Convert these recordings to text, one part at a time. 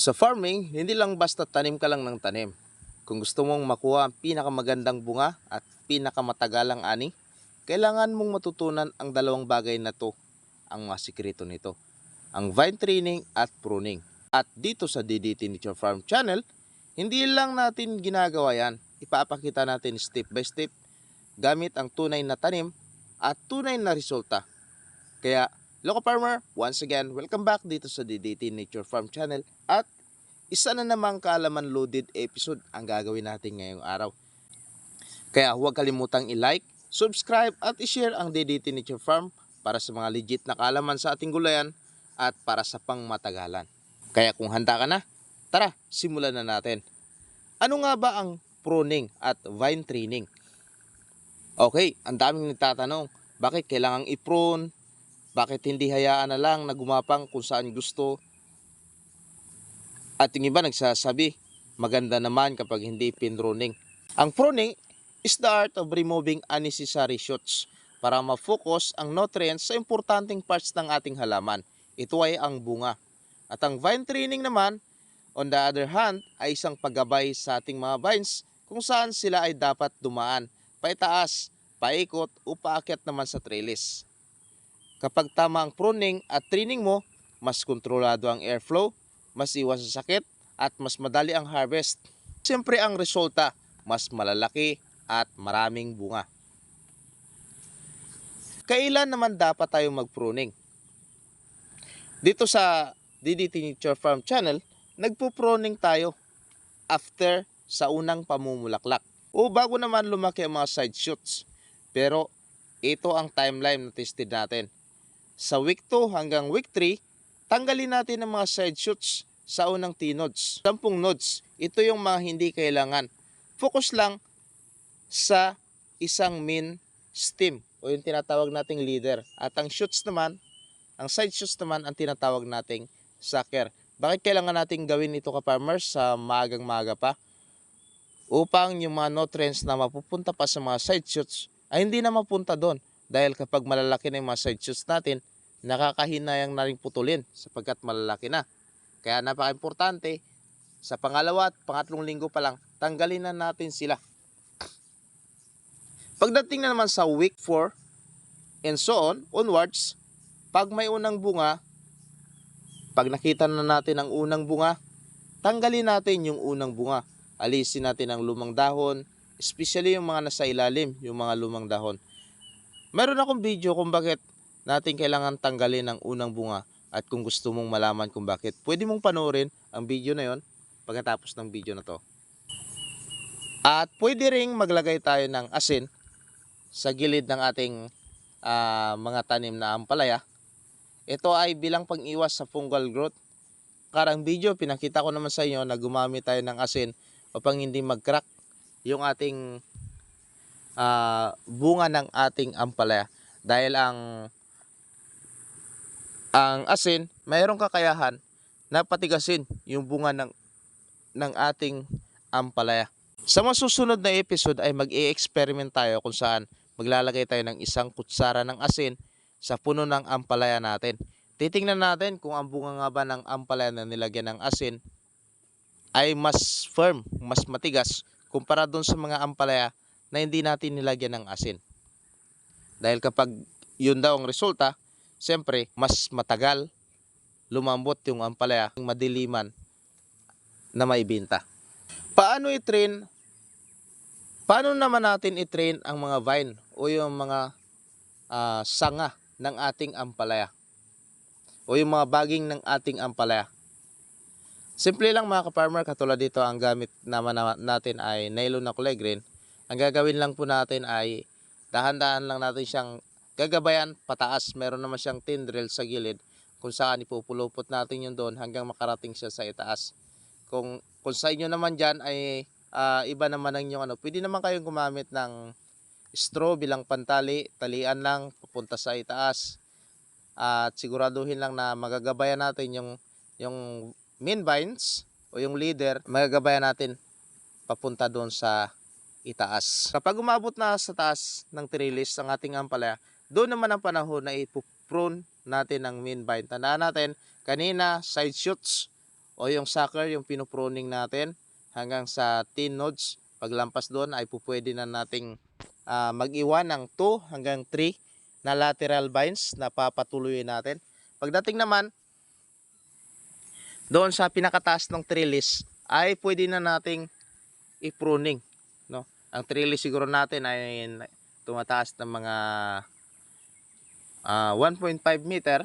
Sa farming, hindi lang basta tanim ka lang ng tanim. Kung gusto mong makuha ang pinakamagandang bunga at pinakamatagalang ani, kailangan mong matutunan ang dalawang bagay na to, ang mga sikreto nito. Ang vine training at pruning. At dito sa DDT Nature Farm Channel, hindi lang natin ginagawa yan. Ipapakita natin step by step gamit ang tunay na tanim at tunay na resulta. Kaya, Local Farmer, once again, welcome back dito sa DDT Nature Farm Channel at isa na namang kaalaman loaded episode ang gagawin natin ngayong araw. Kaya huwag kalimutang i-like, subscribe at i-share ang DDT Nature Farm para sa mga legit na kaalaman sa ating gulayan at para sa pangmatagalan. Kaya kung handa ka na, tara, simulan na natin. Ano nga ba ang pruning at vine training? Okay, ang daming nagtatanong, bakit kailangang i-prune? Bakit hindi hayaan na lang na gumapang kung saan gusto? At yung iba nagsasabi, maganda naman kapag hindi pinruning. Ang pruning is the art of removing unnecessary shoots para ma-focus ang nutrients sa importanteng parts ng ating halaman. Ito ay ang bunga. At ang vine training naman, on the other hand, ay isang paggabay sa ating mga vines kung saan sila ay dapat dumaan, paitaas, paikot o paakyat naman sa trellis. Kapag tama ang pruning at training mo, mas kontrolado ang airflow, mas iwas sa sakit, at mas madali ang harvest. Siyempre ang resulta, mas malalaki at maraming bunga. Kailan naman dapat tayo mag-pruning? Dito sa DDT Nature Farm Channel, nagpo-pruning tayo after sa unang pamumulaklak o bago naman lumaki ang mga side shoots. Pero ito ang timeline na tested natin. Sa week 2 hanggang week 3, tanggalin natin ang mga side shoots sa unang T-nodes. 10 nodes, ito yung mga hindi kailangan. Focus lang sa isang main stem o yung tinatawag nating leader. At ang shoots naman, ang side shoots naman ang tinatawag nating sucker. Bakit kailangan nating gawin ito ka farmers sa maagang maaga pa? Upang yung mga nutrients na mapupunta pa sa mga side shoots ay hindi na mapunta doon. Dahil kapag malalaki na yung mga side shoots natin, nakakahinayang na rin putulin sapagkat malalaki na. Kaya napaka-importante, sa pangalawa at pangatlong linggo pa lang, tanggalin na natin sila. Pagdating na naman sa week 4 and so on, onwards, pag may unang bunga, pag nakita na natin ang unang bunga, tanggalin natin yung unang bunga. Alisin natin ang lumang dahon, especially yung mga nasa ilalim, yung mga lumang dahon. Meron akong video kung bakit natin kailangan tanggalin ang unang bunga at kung gusto mong malaman kung bakit, pwede mong panoorin ang video na yon pagkatapos ng video na to. At pwede ring maglagay tayo ng asin sa gilid ng ating ah, mga tanim na ampalaya. Ito ay bilang pang-iwas sa fungal growth. Karang video, pinakita ko naman sa inyo na gumamit tayo ng asin upang hindi mag-crack yung ating ah, bunga ng ating ampalaya. Dahil ang ang asin, mayroong kakayahan na patigasin yung bunga ng ng ating ampalaya. Sa mga susunod na episode ay mag-i-experiment tayo kung saan maglalagay tayo ng isang kutsara ng asin sa puno ng ampalaya natin. Titingnan natin kung ang bunga nga ba ng ampalaya na nilagyan ng asin ay mas firm, mas matigas kumpara doon sa mga ampalaya na hindi natin nilagyan ng asin. Dahil kapag yun daw ang resulta, siyempre mas matagal lumambot yung ampalaya, yung madiliman na maibinta. Paano i-train? Paano naman natin i-train ang mga vine o yung mga ah, sanga ng ating ampalaya? O yung mga baging ng ating ampalaya? Simple lang mga ka-farmer, katulad dito ang gamit naman na- natin ay nylon na kulay green. Ang gagawin lang po natin ay dahan-dahan lang natin siyang gagabayan pataas. Meron naman siyang tendril sa gilid kung saan ipupulupot natin yun doon hanggang makarating siya sa itaas. Kung, kung sa inyo naman dyan ay ah, iba naman ang inyong ano, pwede naman kayong gumamit ng straw bilang pantali, talian lang, papunta sa itaas. At siguraduhin lang na magagabayan natin yung, yung main vines o yung leader, magagabayan natin papunta doon sa itaas. Kapag umabot na sa taas ng trellis ang ating ampalaya, doon naman ang panahon na ipuprune natin ang main vine. Tandaan natin, kanina side shoots o yung sucker, yung pinupruning natin hanggang sa 10 nodes. Paglampas doon ay pupwede na nating ah, mag-iwan ng 2 hanggang 3 na lateral vines na papatuloy natin. Pagdating naman doon sa pinakataas ng trellis ay pwede na nating i-pruning. No? Ang trellis siguro natin ay tumataas ng mga ah, 1.5 meter.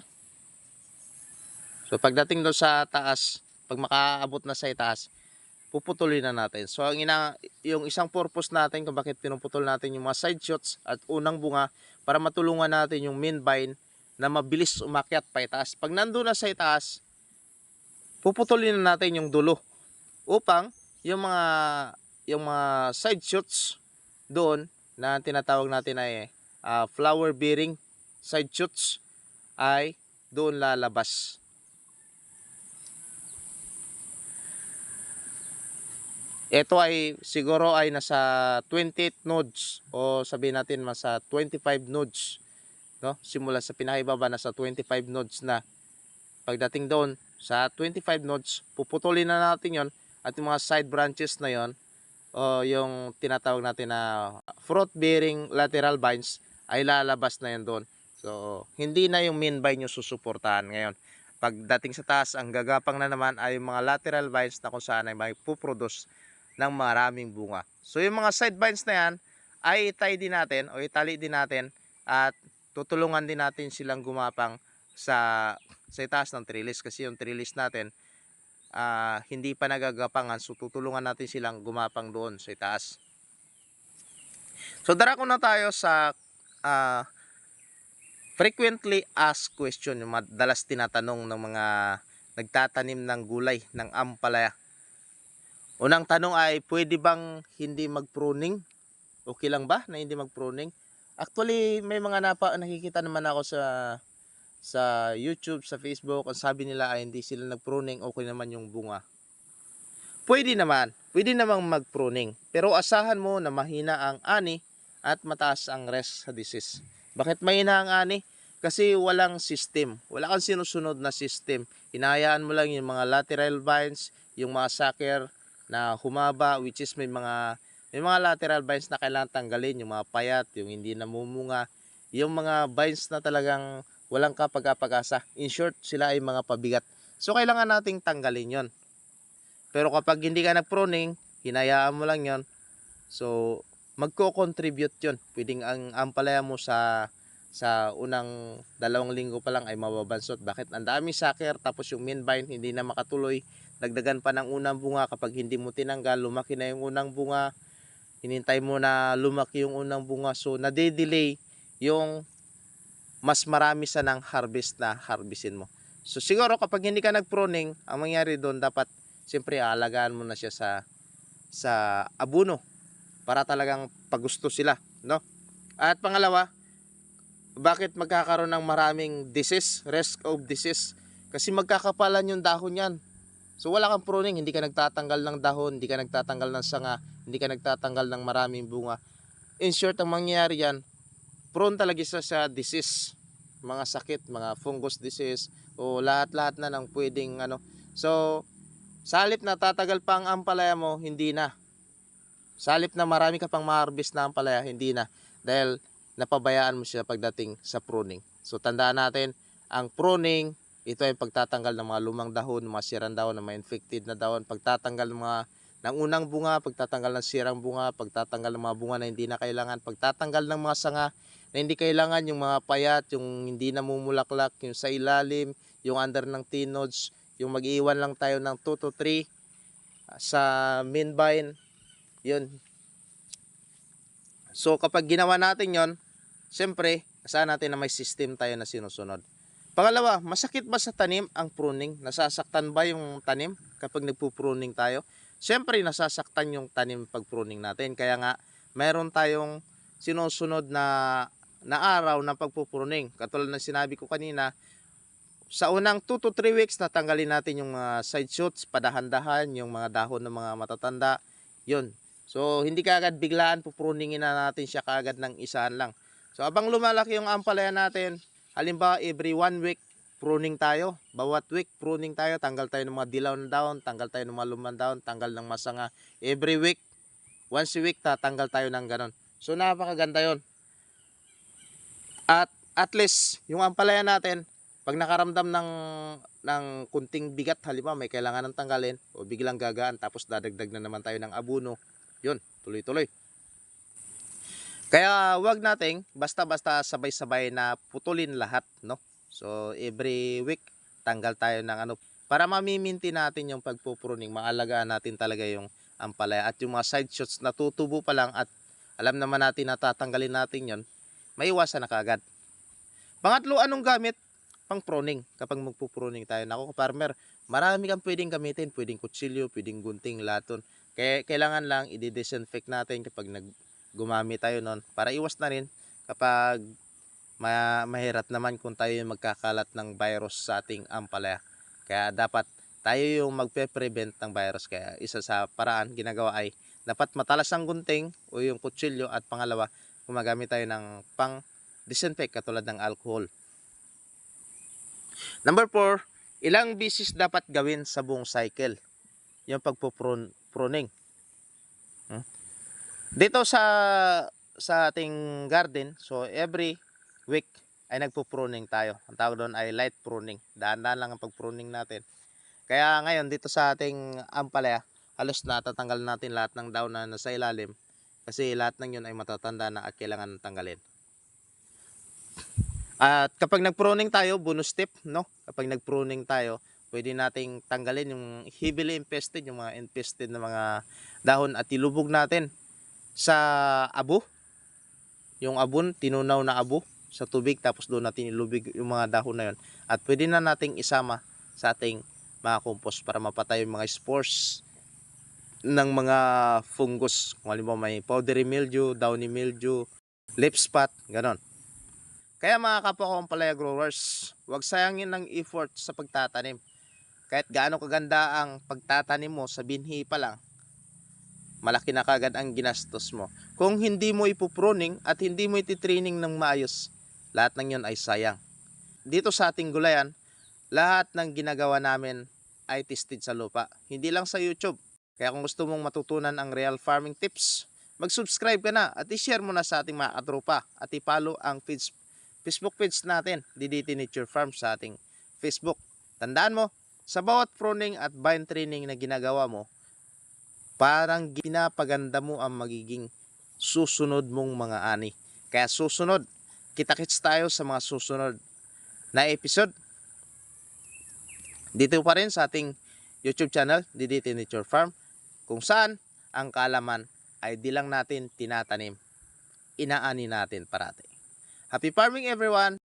So pagdating doon sa taas, pag makaabot na sa itaas, puputulin na natin. So ang ina, yung isang purpose natin kung bakit pinuputol natin yung mga side shoots at unang bunga para matulungan natin yung main vine na mabilis umakyat pa itaas. Pag nandun na sa itaas, puputulin na natin yung dulo upang yung mga yung mga side shoots doon na tinatawag natin ay ah, flower bearing side shoots ay doon lalabas. Ito ay siguro ay nasa 28 nodes o sabihin natin nasa 25 nodes no? Simula sa pinakibaba nasa 25 nodes na. Pagdating doon sa 25 nodes puputulin na natin yon at yung mga side branches na yon o yung tinatawag natin na fruit bearing lateral vines ay lalabas na yan doon so hindi na yung main vine yung susuportahan ngayon. Pagdating sa taas ang gagapang na naman ay yung mga lateral vines na kung saan ay may puproduce ng maraming bunga. So yung mga side vines na yan ay itay din natin o itali din natin at tutulungan din natin silang gumapang sa sa itaas ng trellis kasi yung trellis natin ah, hindi pa nagagapangan so tutulungan natin silang gumapang doon sa itaas. So darako na tayo sa ah, frequently asked question madalas tinatanong ng mga nagtatanim ng gulay ng ampalaya. Unang tanong ay pwede bang hindi mag-pruning? Okay lang ba na hindi mag-pruning? Actually, may mga napa nakikita naman ako sa sa YouTube, sa Facebook, ang sabi nila ay hindi sila nag-pruning, okay naman yung bunga. Pwede naman, pwede namang mag-pruning. Pero asahan mo na mahina ang ani at mataas ang rest sa disease. Bakit mahina ang ani? Kasi walang system. Wala kang sinusunod na system. Hinahayaan mo lang yung mga lateral vines, yung mga sucker na humaba, which is may mga may mga lateral vines na kailangan tanggalin, yung mga payat, yung hindi namumunga, yung mga vines na talagang walang kapag-apag-asa. In short, sila ay mga pabigat. So, kailangan nating tanggalin yon. Pero kapag hindi ka nag-pruning, hinayaan mo lang yon. So, magko-contribute yon. Pwedeng ang ampalaya mo sa sa unang dalawang linggo pa lang ay mababansot. Bakit? Ang dami sucker, tapos yung main vine hindi na makatuloy. Dagdagan pa ng unang bunga kapag hindi mo tinanggal, lumaki na yung unang bunga. Hinintay mo na lumaki yung unang bunga. So, nade-delay yung mas marami sa ng harvest na harvestin mo. So siguro kapag hindi ka nag-pruning, ang mangyari doon dapat siyempre aalagaan mo na siya sa sa abuno para talagang pagusto sila, no? At pangalawa, bakit magkakaroon ng maraming disease, risk of disease? Kasi magkakapalan yung dahon yan. So wala kang pruning, hindi ka nagtatanggal ng dahon, hindi ka nagtatanggal ng sanga, hindi ka nagtatanggal ng maraming bunga. In short, ang mangyayari yan, prone talaga siya sa disease, mga sakit, mga fungus disease o lahat-lahat na ng pwedeng ano. So, salip na tatagal pa ang ampalaya mo, hindi na. Salip na marami ka pang ma-harvest na ampalaya, hindi na. Dahil napabayaan mo siya pagdating sa pruning. So, tandaan natin, ang pruning, ito ay pagtatanggal ng mga lumang dahon, mga sirang dahon, mga infected na dahon, pagtatanggal ng mga ng unang bunga, pagtatanggal ng sirang bunga, pagtatanggal ng mga bunga na hindi na kailangan, pagtatanggal ng mga sanga na hindi kailangan, yung mga payat, yung hindi namumulaklak, yung sa ilalim, yung under ng tinods, yung mag-iwan lang tayo ng 2 to 3 sa main vine, yun. So kapag ginawa natin yon, siyempre, asahan natin na may system tayo na sinusunod. Pangalawa, masakit ba sa tanim ang pruning? Nasasaktan ba yung tanim kapag nagpo-pruning tayo? Siyempre, nasasaktan yung tanim pag pruning natin. Kaya nga, mayroon tayong sinusunod na, na araw ng pagpupruning. Katulad ng sinabi ko kanina, sa unang 2 to 3 weeks, natanggalin natin yung mga side shoots, padahan-dahan, yung mga dahon ng mga matatanda. Yun. So, hindi kaagad biglaan, pupruningin na natin siya kaagad ng isahan lang. So, abang lumalaki yung ampalaya natin, halimbawa every one week, pruning tayo. Bawat week, pruning tayo. Tanggal tayo ng mga dilaw na daon, tanggal tayo ng mga lumang daon, tanggal ng masanga. Every week, once a week, tatanggal tayo ng ganon. So, napakaganda yon At at least, yung ampalaya natin, pag nakaramdam ng ng kunting bigat, halimbawa may kailangan ng tanggalin o biglang gagaan tapos dadagdag na naman tayo ng abuno, yun, tuloy-tuloy. Kaya wag nating basta-basta sabay-sabay na putulin lahat, no? So every week tanggal tayo ng ano para mamiminti natin yung pagpupruning, maalagaan natin talaga yung ampalaya at yung mga side shoots na tutubo pa lang at alam naman natin na tatanggalin natin yon, maiwasan na kagad. Pangatlo, anong gamit? Pang pruning. Kapag magpupruning tayo. Nako, farmer, marami kang pwedeng gamitin. Pwedeng kutsilyo, pwedeng gunting, laton. Kaya kailangan lang i-disinfect natin kapag nag gumamit tayo nun para iwas na rin kapag ma mahirap naman kung tayo yung magkakalat ng virus sa ating ampalaya. Kaya dapat tayo yung magpe-prevent ng virus. Kaya isa sa paraan ginagawa ay dapat matalas ang gunting o yung kutsilyo at pangalawa gumagamit tayo ng pang disinfect katulad ng alcohol. Number 4, ilang bisis dapat gawin sa buong cycle? Yung pagpupruning. Hmm? Dito sa sa ating garden, so every week ay nagpo-pruning tayo. Ang tawag doon ay light pruning. Daan-daan lang ang pag-pruning natin. Kaya ngayon dito sa ating ampalaya, halos natatanggal natin lahat ng daon na nasa ilalim kasi lahat ng yun ay matatanda na at kailangan tanggalin. At kapag nag-pruning tayo, bonus tip, no? Kapag nag-pruning tayo, pwede nating tanggalin yung heavily infested, yung mga infested na mga dahon at ilubog natin sa abo. Yung abon, tinunaw na abo sa tubig tapos doon natin ilubig yung mga dahon na yun. At pwede na nating isama sa ating mga compost para mapatay yung mga spores ng mga fungus. Kung halimbawa may powdery mildew, downy mildew, leaf spot, ganon. Kaya mga kapwa ko palaya growers, huwag sayangin ng effort sa pagtatanim. Kahit gaano kaganda ang pagtatanim mo sa binhi pa lang, malaki na kagad ang ginastos mo. Kung hindi mo ipupruning at hindi mo ititraining ng maayos, lahat ng yon ay sayang. Dito sa ating gulayan, lahat ng ginagawa namin ay tested sa lupa. Hindi lang sa YouTube. Kaya kung gusto mong matutunan ang real farming tips, mag-subscribe ka na at i-share mo na sa ating mga katropa at i-follow ang feeds, Facebook page natin, DDT Nature Farm sa ating Facebook. Tandaan mo, sa bawat pruning at vine training na ginagawa mo, parang pinapaganda mo ang magiging susunod mong mga ani. Kaya susunod, kita-kits tayo sa mga susunod na episode. Dito pa rin sa ating YouTube channel, DDT Nature Farm, kung saan ang kalaman ay di lang natin tinatanim, inaani natin parati. Happy farming everyone!